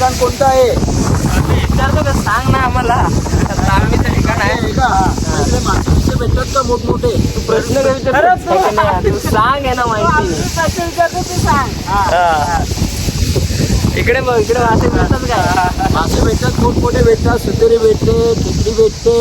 ठिकाण कोणतं आहे? विचारतो का? सांग ना आम्हाला. ठिकाण आहे. हे. का भेटतात का मोठमोठे? तू प्रश्न काय विचारतो तू सांग आहे ना माहिती. हा. इकडे बघ इकडे मासे मिळतात का? मासे भेटतात मोठमोठे भेटतात सुतेरी भेटते खेकडी भेटते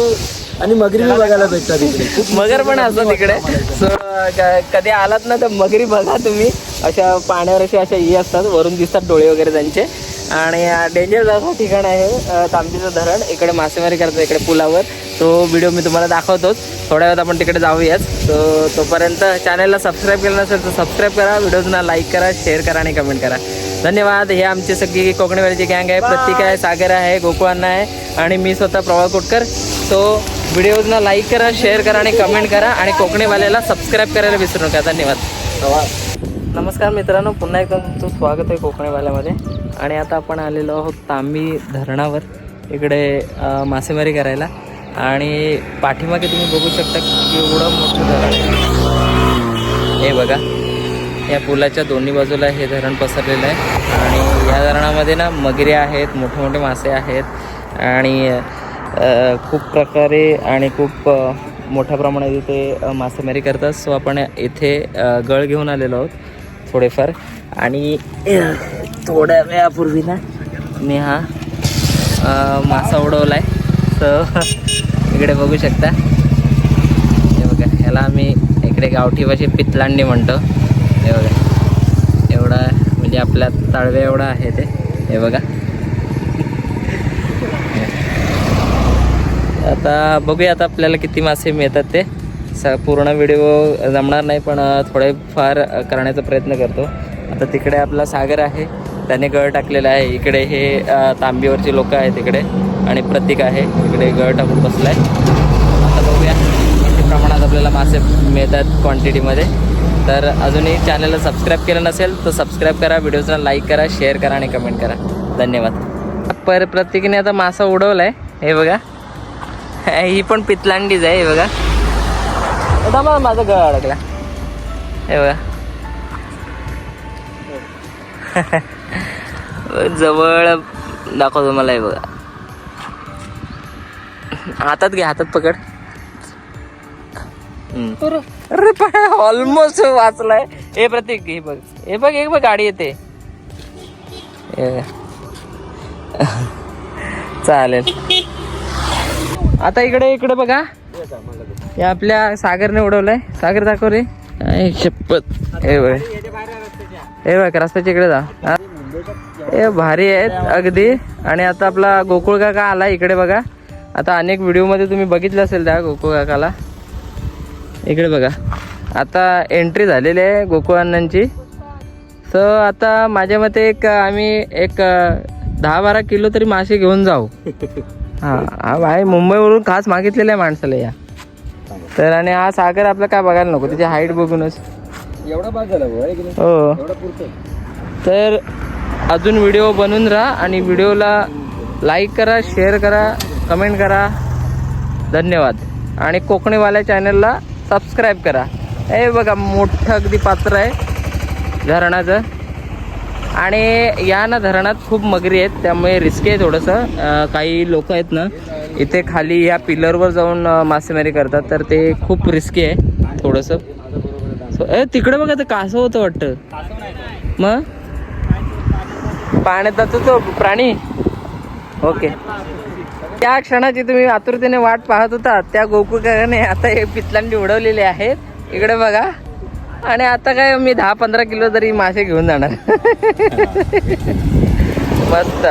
आणि मगरी बी बघायला भेटतात इकडे. खूप मगर पण असतात तिकडे कधी आलात ना तर मगरी बघा तुम्ही. अशा पाण्यावर अशा अशा ई असतात वरून दिसतात डोळे वगैरे त्यांचे. आणि डेंजर असं ठिकाण आहे तांबीचं धरण. इकडे मासेमारी करतात इकडे पुलावर. तो व्हिडिओ मी तुम्हाला दाखवतोच. थोड्या वेळात आपण तिकडे जाऊयाच तो तोपर्यंत चॅनलला सबस्क्राईब केलं नसेल तर सबस्क्राईब करा. व्हिडिओजना लाईक करा शेअर करा आणि कमेंट करा. धन्यवाद. हे आमची सगळी कोकणीवालीची गँग आहे. प्रतीक आहे सागर आहे गोकुळांना आहे. आणि मी स्वतः प्रवाळ कोटकर. सो व्हिडिओजना लाईक करा शेअर करा आणि कमेंट करा. आणि कोकणीवाल्याला सबस्क्राईब करायला विसरू नका. धन्यवाद. नमस्कार मित्रांनो पुन्हा एकदा तुमचं स्वागत आहे कोकणीवाल्यामध्ये आणि आता आपण आलेलो आहोत तांबी धरणावर इकडे मासेमारी करायला. आणि पाठीमागे तुम्ही बघू शकता की एवढं मोठं धरण आहे. हे बघा या पुलाच्या दोन्ही बाजूला हे धरण पसरलेलं आहे. आणि या धरणामध्ये ना मगरी आहेत मोठे मोठे मासे आहेत. आणि खूप प्रकारे आणि खूप मोठ्या प्रमाणात इथे मासेमारी करतात. सो आपण इथे गळ घेऊन आलेलो आहोत. थोडेफार. आणि थोड्या वेळापूर्वी ना मी हा मासा उडवला आहे तर इकडे बघू शकता. हे बघा ह्याला आम्ही इकडे गावठी भाषेत पितलांडी म्हणतो. हे बघा. एवढा म्हणजे आपल्या ताळव्या एवढा आहे ते. हे बघा. आता बघूया आता आपल्याला किती मासे मिळतात ते. स पूर्ण व्हिडिओ जमणार नाही पण थोडे थोडेफार करण्याचा प्रयत्न करतो. आता तिकडे आपला सागर आहे. त्याने गळ टाकलेला आहे. इकडे हे तांबीवरची लोकं आहेत इकडे आणि प्रतीक आहे. इकडे गळ टाकून बसला आहे आता बघूया किती प्रमाणात आपल्याला मासे मिळतात क्वांटिटीमध्ये तर अजूनही चॅनलला सबस्क्राईब केलं नसेल तर सबस्क्राईब करा. व्हिडिओजना लाईक करा शेअर करा आणि कमेंट करा. धन्यवाद. पर प्रत्येकीने आता मासा उडवला आहे हे बघा. ही पण पितलांडीच आहे हे बघा. माझा गळ अडकला हे बघा जवळ दाखवतो मला हे बघा हातात घे हातात पकड. अरे पण ऑलमोस्ट वाचलाय हे प्रतीक हे बघ हे बघ एक बघ गाडी येते हे. चालेल आता इकडे इकडे बघा हे आपल्या सागरने उडवलंय. सागर दाखव रे. शपथ. हे बघ. हे बघ रस्त्याच्या इकडे जा. हा. भारी आहेत अगदी. आणि आता आपला गोकुळ काका आला इकडे बघा. आता अनेक व्हिडिओमध्ये तुम्ही बघितलं असेल त्या गोकुळ काकाला. इकडे बघा. आता एंट्री झालेली आहे गोकुळ अण्णांची. सो आता माझ्या मते एक आम्ही एक दहा बारा किलो तरी मासे घेऊन जाऊ. हा हा भाई मुंबईवरून खास मागितलेलं आहे माणसाला या. तर आणि हा सागर आपला काय बघायला नको त्याची हाईट बघूनच. एवढा बाद झाला? हो. तर अजून व्हिडिओ बनवून राहा आणि व्हिडिओला लाईक करा शेअर करा कमेंट करा. धन्यवाद. आणि कोकणीवाल्या चॅनलला सबस्क्राईब करा. हे बघा मोठं अगदी पात्र आहे धरणाचं. आणि या ना धरणात खूप मगरी आहेत त्यामुळे रिस्की आहे थोडंसं. काही लोक आहेत ना इथे खाली या पिलरवर जाऊन मासेमारी करतात तर ते खूप रिस्की आहे थोडंसं. सो ए तिकडे बघा ते कासव होतं वाटतं. मग? पाण्यात जातो तो प्राणी? ओके. त्या क्षणाची तुम्ही आतुरतेने वाट पाहत होता त्या गोकुळकाने आता हे पितलांडी उडवलेले आहेत. इकडे बघा. आणि आता काय मी दहा पंधरा किलो तरी मासे घेऊन जाणार. मस्त?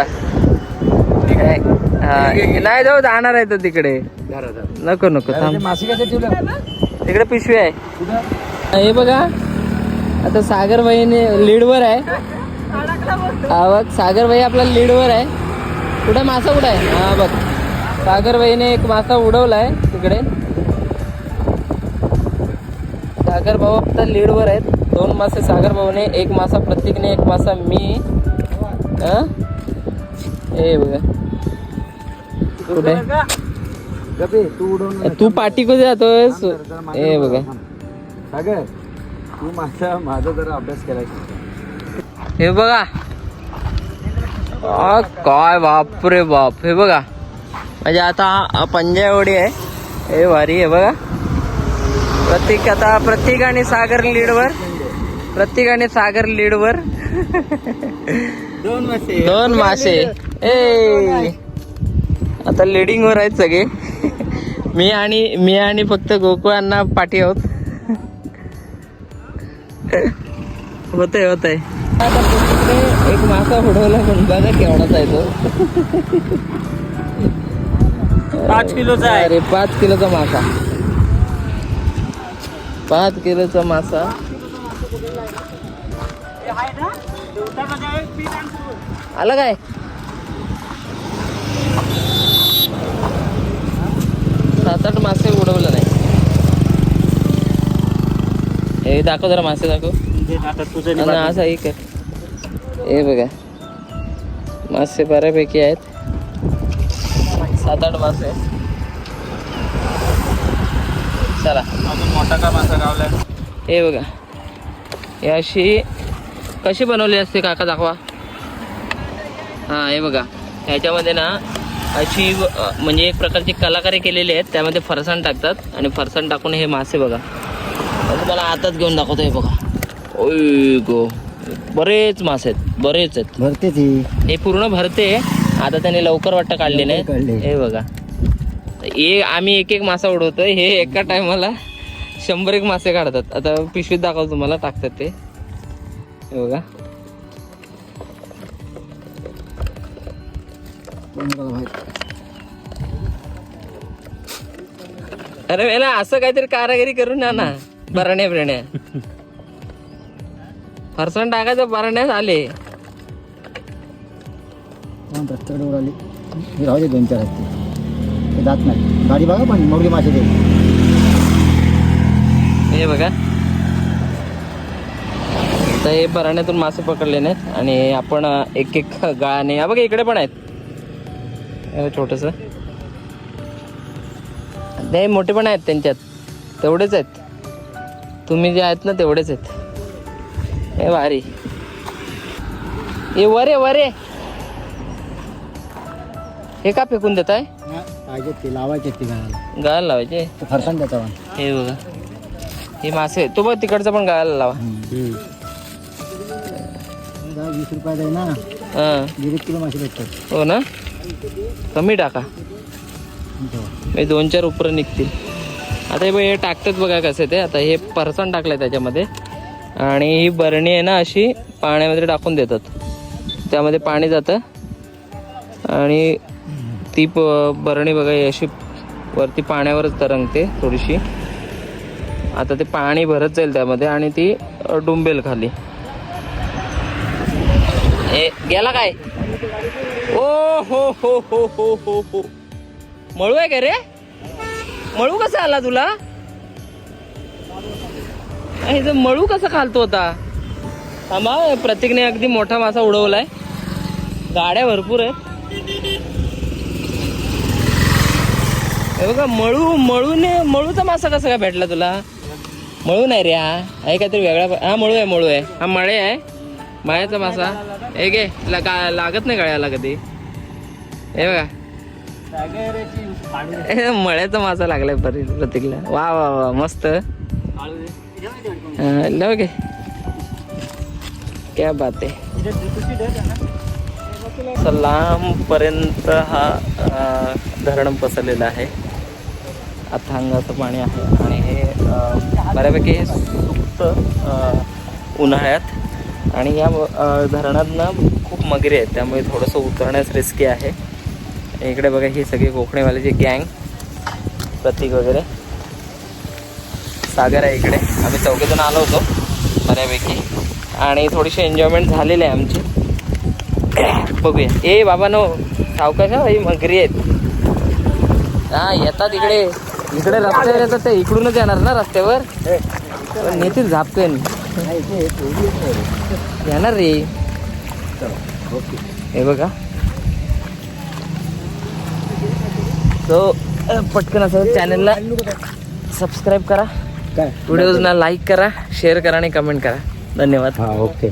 हा, नाही जाऊ जाणार आहे तो तिकडे. नको नको थांब. मासे तिकडे पिशवी आहे. हे बघा. आता सागर भाईने लीडवर आहे. बघ सागर भाई आपला लीडवर आहे. कुठे? मासा कुठं आहे? हा बघ. सागर भाईने एक मासा उडवलाय तिकडे. सागर भाऊ आता लीडवर आहेत. दोन मासे सागर भाऊने एक मासा प्रत्येकने एक मासा मी. हा? बघा. कुठे? तू पाठी कुठे जातोयस? हे बघा. सागर तू माझा माझा जरा अभ्यास केला हे बघा. काय बाप रे बाप. हे बघा. म्हणजे आता पंजा एवढी आहे. हे भारी आहे बघा. प्रत्येक आता प्रत्येकाने सागर लीडवर प्रत्येकाने सागर लीडवर दोन मासे. दोन मासे. ए. आता लिडिंग वर आहेत सगळे. मी आणि मी आणि फक्त गोकुळांना पाठी आहोत. होतंय होतंय. आता प्रत्येकाने एक मासा उडवला पण बघा केवढाच आहे तो. पाच किलोचा आहे. अरे पाच किलोचा मासा. पाच किलोचा मासा. आला काय? सात आठ मासे उडवलं नाही. हे दाखव जरा मासे दाखव. असा एक हे बघा. मासे बऱ्यापैकी आहेत. सात आठ मासे. चला. मोठा का मासा गावला. हे बघा. हे अशी कशी बनवली असते काका दाखवा. हां हे बघा. ह्याच्यामध्ये ना अशी म्हणजे एक प्रकारची कलाकारी केलेली आहेत. त्यामध्ये फरसाण टाकतात आणि फरसाण टाकून हे मासे बघा. आता तुम्हाला आताच घेऊन दाखवतो हे बघा. ओय गो. बरेच मासे आहेत. बरेच आहेत. भरते हे पूर्ण भरते. आता त्याने लवकर वाटतं काढले लवकर काढले. नाही हे बघा. हे आम्ही एक एक मासा उडवतो हे एका टायमाला शंभर एक मासे काढतात. आता पिशवीत दाखवतो तुम्हाला टाकतात ते. हे बघा. अरे वेला असं काहीतरी कारागिरी करून ना ना बरण्या बिरण्या. फरसण टाकायचं बरण्यास आले. दोन चार ते जात नाही. गाडी बघा पण मोठी मासे ते. हे बघा. तर हे बराण्यातून मासे पकडले नाहीत आणि आपण एक एक गाळाने हा बघा इकडे पण आहेत. छोटस. ते मोठे पण आहेत त्यांच्यात. तेवढेच आहेत. तुम्ही जे आहेत ना तेवढेच आहेत. हे भारी. हे वरे वरे हे का फेकून देत आहे पाहिजे ते लावायचे ते गाळाला गाळाला लावायचे? ते फरसाण द्यायचा हे बघा. हे मासे तो बघ तिकडचा पण गाळाला लावा. वीस रुपयाचा आहे ना. हां. दीड एक किलो मासे भेटतात. हो ना? कमी टाका. हे दोन चार उपरं निघतील. आता हे बघ हे टाकतात बघा कसे ते. आता हे परसण टाकलंय त्याच्यामध्ये. आणि ही बरणी आहे ना अशी पाण्यामध्ये टाकून देतात. त्यामध्ये पाणी जातं. आणि ती प बरणी बघा अशी वरती पाण्यावरच तरंगते थोडीशी. आता ते पाणी भरत जाईल त्यामध्ये आणि ती डुंबेल खाली. ए गेला काय? ओ हो हो हो हो हो हो. मळू आहे का रे? मळू कसा आला तुला? मळू कसा खालतो होता थांबा प्रतीकने अगदी मोठा मासा उडवलाय. गाड्या भरपूर आहेत. हे बघा मळू मळूने मळूचा मासा कसा काय भेटला तुला? मळू नाही रे हा. आहे काहीतरी वेगळा हा मळू आहे मळू आहे. हा मळे आहे. मायाचा मासा. हे गे का लागत नाही गळ्याला कधी. हे बघा. मळ्याचा मासा लागलाय परी प्रतीकला. वा वा वा मस्त. लव घे. क्या बात आहे. असं पर्यंत हा धरण पसरलेला आहे. अथांग पाणी आहे. आणि हे बऱ्यापैकी हे सुकतं उन्हाळ्यात. आणि या अं, धरणात ना खूप मगरी आहेत. त्यामुळे थोडंसं उतरण्यास रिस्की आहे. इकडे बघा ही सगळी कोकणीवाल्याची गँग प्रतीक वगैरे. सागर आहे इकडे. आम्ही चौघेजण आलो होतो बऱ्यापैकी. आणि थोडीशी एन्जॉयमेंट झालेली आहे आमची. बघूया. ए बाबा नो सावकाश ही मगरी आहेत. हा येतात इकडे. इकडे रस्त्यावर येतात ते इकडूनच येणार ना रस्त्यावर? नेतील झापकेन. येणार रे. हे बघा. सो पटकन असं चॅनलला सबस्क्राईब करा. व्हिडिओजना लाईक करा शेअर करा आणि कमेंट करा. धन्यवाद. हा ओके